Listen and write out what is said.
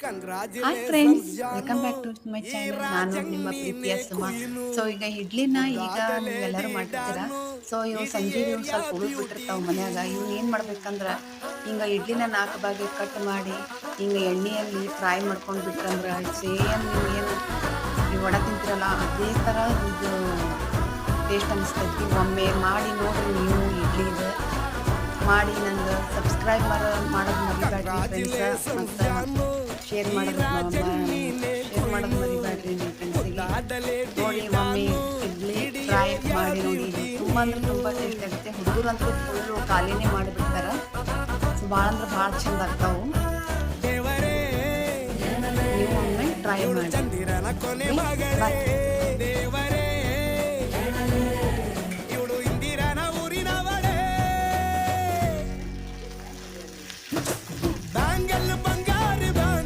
Hi friends welcome back to my channel ನಾನು ನಿಮ್ಮ ಪ್ರೀತಿಯ ಸುಮ. ಸೊ ಈಗ ಇಡ್ಲಿನ ಈಗ ನೀವೆಲ್ಲರೂ ಮಾಡ್ತೀರಾ ಸೊ ಇವು ಸಂಜೆ ಇವು ಸ್ವಲ್ಪ ಉಳಿದು ಬಿಟ್ಟಿರ್ತಾವ ಮನ್ಯಾಗ. ಇವು ಏನು ಮಾಡ್ಬೇಕಂದ್ರೆ ಹಿಂಗೆ ಇಡ್ಲಿನ ನಾಲ್ಕು ಭಾಗ ಕಟ್ ಮಾಡಿ ಹಿಂಗೆ ಎಣ್ಣೆಯಲ್ಲಿ ಫ್ರೈ ಮಾಡ್ಕೊಂಡು ಬಿಟ್ರಂದ್ರೆ ಸೇಮ್ ನೀವು ಏನು ನೀವು ತಿಂತ್ರಲ್ಲ ತಿಂತೀರಲ್ಲ ಅದೇ ಥರ ಇದು ಟೇಸ್ಟ್ ಅನಿಸ್ತೈತಿ. ಒಮ್ಮೆ ಮಾಡಿ ನೋಡಿರಿ ನೀವು ಇಡ್ಲಿದು. ಮಾಡಿ ನಂಗೆ ಸಬ್ಸ್ಕ್ರೈಬ್ ಮಾಡೋ ಮಾಡೋದು ಮರಿಬೇಡ್ರಿ ಫ್ರೆಂಡ್ಸ್ ಮತ್ತು ಶೇರ್ ಮಾಡೋದು ಮಾಡಿ ಅಂದ್ರೆ ಹುಡುಗರಂತೂ ಫುಲ್ಲು ಖಾಲಿನೇ ಮಾಡಿಬಿಡ್ತಾರೆ ಭಾಳ ಅಂದ್ರೆ ಭಾಳ ಚಂದ ಆಗ್ತಾವು ನೀವು